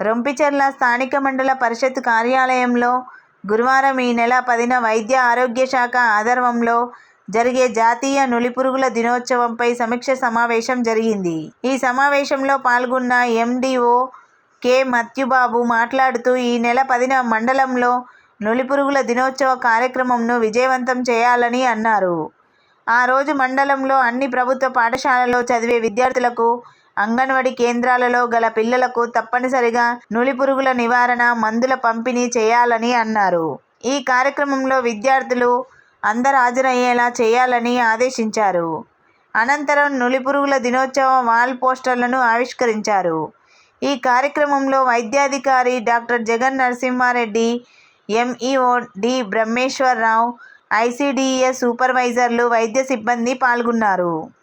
రొంపిచెర్ల స్థానిక మండల పరిషత్ కార్యాలయంలో గురువారం ఈ నెల పదిన వైద్య ఆరోగ్య శాఖ ఆధర్వంలో జరిగే జాతీయ నులిపురుగుల దినోత్సవంపై సమీక్ష సమావేశం జరిగింది. ఈ సమావేశంలో పాల్గొన్న ఎండీఓ కె. మత్యుబాబు మాట్లాడుతూ ఈ నెల పదిన మండలంలో నులిపురుగుల దినోత్సవ కార్యక్రమంను విజయవంతం చేయాలని అన్నారు. ఆ రోజు మండలంలో అన్ని ప్రభుత్వ పాఠశాలలో చదివే విద్యార్థులకు, అంగన్వాడీ కేంద్రాలలో గల పిల్లలకు తప్పనిసరిగా నులిపురుగుల నివారణ మందుల పంపిణీ చేయాలని అన్నారు. ఈ కార్యక్రమంలో విద్యార్థులు అందరు హాజరయ్యేలా చేయాలని ఆదేశించారు. అనంతరం నులిపురుగుల దినోత్సవ వాల్ పోస్టర్లను ఆవిష్కరించారు. ఈ కార్యక్రమంలో వైద్యాధికారి doctor Jagan Narasimhareddy, MEO D. Brahmeswararao, ICDS సూపర్వైజర్లు, వైద్య సిబ్బంది పాల్గొన్నారు.